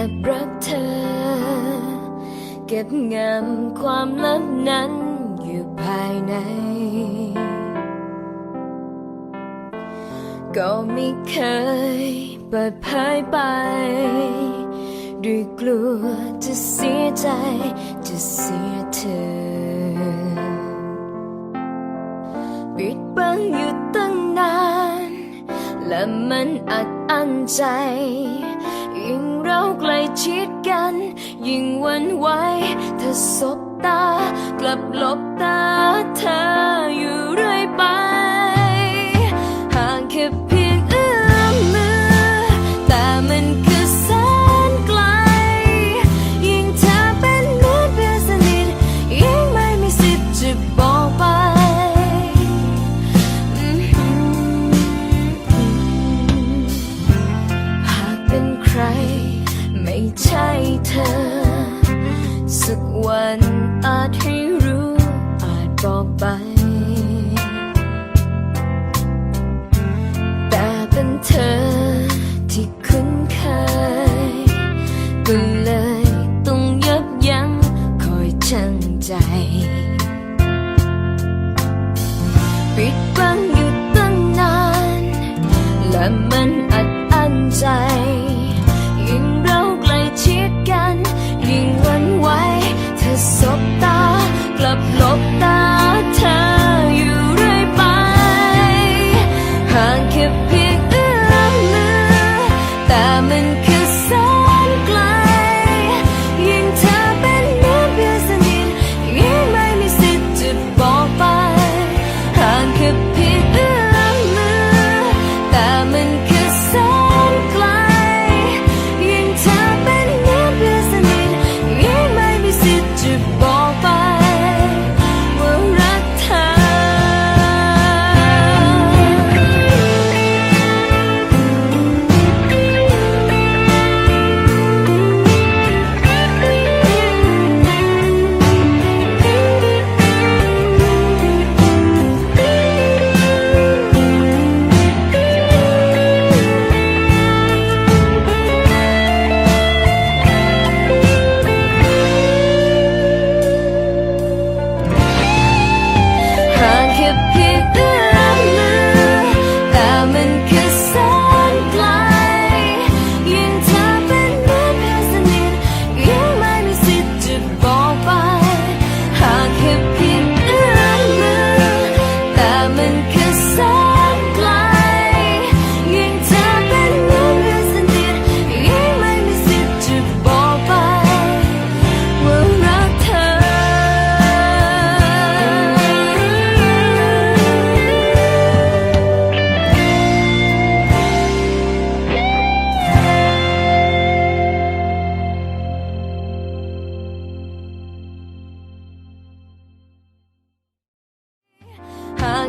อบรักเธอ เก็บงำความลับนั้นอยู่ภายใน ก็ไม่เคยเปิดเผยไป ด้วยกลัวจะเสียใจจะเสียเธอ และมันอัดอั้นใจ ยิ่งเราใกล้ชิดกัน ยิ่งหวันไหวถ้าสบตากลับหลบตา เป็นใคร ไม่ใช่เธอ สักวันอาจให้รู้อาจบอกไป แต่เป็นเธอที่คุ้นเคยก็เลยต้องยับยั้งคอยชั่งใจ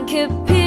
could be